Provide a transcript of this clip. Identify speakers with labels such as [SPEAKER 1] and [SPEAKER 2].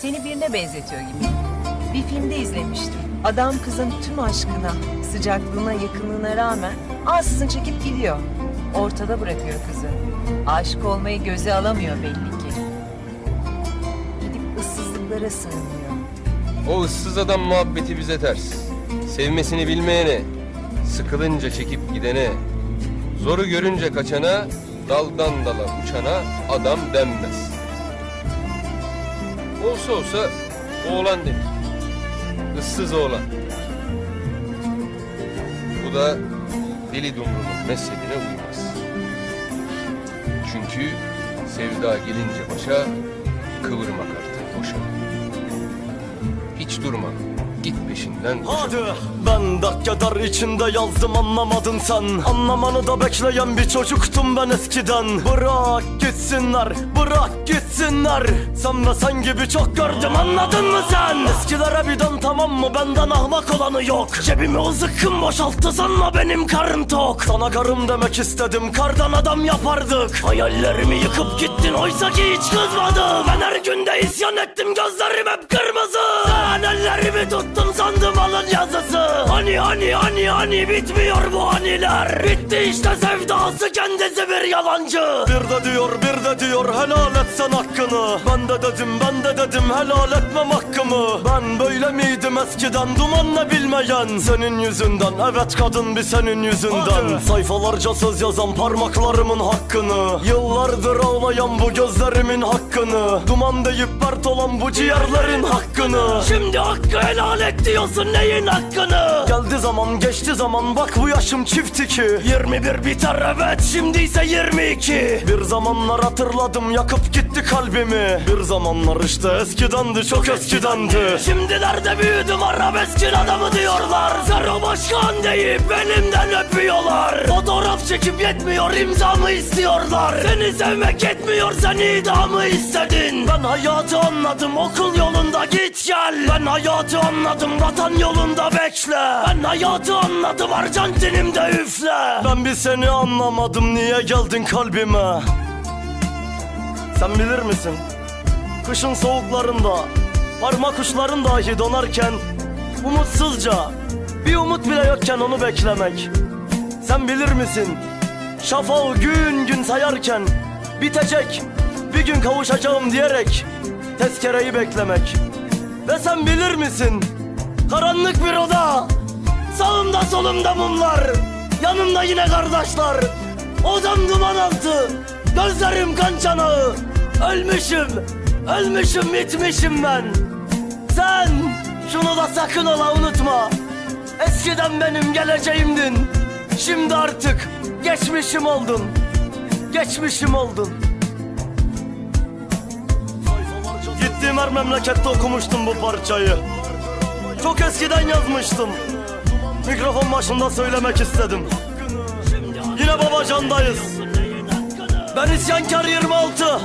[SPEAKER 1] Seni birine benzetiyor gibi. Bir filmde izlemiştim. Adam kızın tüm aşkına, sıcaklığına, yakınlığına rağmen ansızın çekip gidiyor. Ortada bırakıyor kızı. Aşık olmayı göze alamıyor belli ki. Gidip ıssızlıklara sığınıyor.
[SPEAKER 2] O ıssız adam muhabbeti bize ters. Sevmesini bilmeyene, sıkılınca çekip gidene, zoru görünce kaçana, daldan dala uçana adam denmez. Olsa olsa oğlan denir. Issız oğlan. Bu da deli dumrunun mezhebine uymaz. Çünkü sevda gelince başa, kıvırmak artık boşa. Hiç durma. Git peşinden.
[SPEAKER 3] Hadi. Ben dakikadar içinde yazdım anlamadın sen. Anlamanı da bekleyen bir çocuktum ben eskiden. Bırak gitsinler bırak gitsinler. Sen ve sen gibi çok gördüm anladın mı sen? Eskilere bir dön tamam mı? Benden ahmak olanı yok. Cebimi o zıkkım boşalttı sanma benim karın tok. Sana karım demek istedim kardan adam yapardık. Hayallerimi yıkıp gittin oysa ki hiç kızmadım. Ben her günde isyan ettim gözlerim hep kırmızı. Sen ellerimi tuttun sandım alın yazısı. Hani hani hani hani bitmiyor bu haniler. Bitti işte sevdası kendisi bir yalancı. Bir de diyor bir de diyor helal et sen hakkını. Ben de dedim ben de dedim helal etmem hakkımı. Ben böyle miydim eskiden dumanla bilmeyen? Senin yüzünden evet kadın bir senin yüzünden. Sayfalarca söz yazan parmaklarımın hakkını. Yıllardır ağlayan bu gözlerimin hakkını. Duman deyip pert olan bu ciğerlerin hakkını. Şimdi hakkı helal et diyorsun neyin hakkını? Geldi zaman geçti zaman bak bu yaşım çift iki. 21 biter evet şimdi ise 22 Bir zamanlar hatırladım yakıp gitti kalbimi. Bir zamanlar işte eskidendi çok eskidendi. Şimdilerde büyüdüm arabeskin adamı diyorlar. Zero başkan deyip elimden öpüyorlar. Fotoğraf çekip yetmiyor imzamı istiyorlar. Seni sevmek yetmiyor sen idamı istedin. Ben hayatı anladım okul yolunda git gel. Ben hayatı anladım vatan yolunda bekle Ben hayatı anladım Arjantin'imde üfle Ben bir seni anlamadım niye geldin kalbime Sen bilir misin? Kışın soğuklarında Parmak uçların dahi donarken Umutsuzca Bir umut bile yokken onu beklemek Sen bilir misin? Şafağı gün gün sayarken Bitecek Bir gün kavuşacağım diyerek Tezkereyi beklemek Ve sen bilir misin? Karanlık bir oda. Sağımda solumda mumlar. Yanımda yine kardeşler. Odam duman altı. Gözlerim kan çanağı. Ölmüşüm Ölmüşüm bitmişim ben. Sen Şunu da sakın ola unutma. Eskiden benim geleceğimdin. Şimdi artık Geçmişim oldun. Geçmişim oldun. Gittiğim her memlekette okumuştum bu parçayı Çok eskiden yazmıştım. Mikrofon başında söylemek istedim. Yine babacandayız. Ben isyankar 26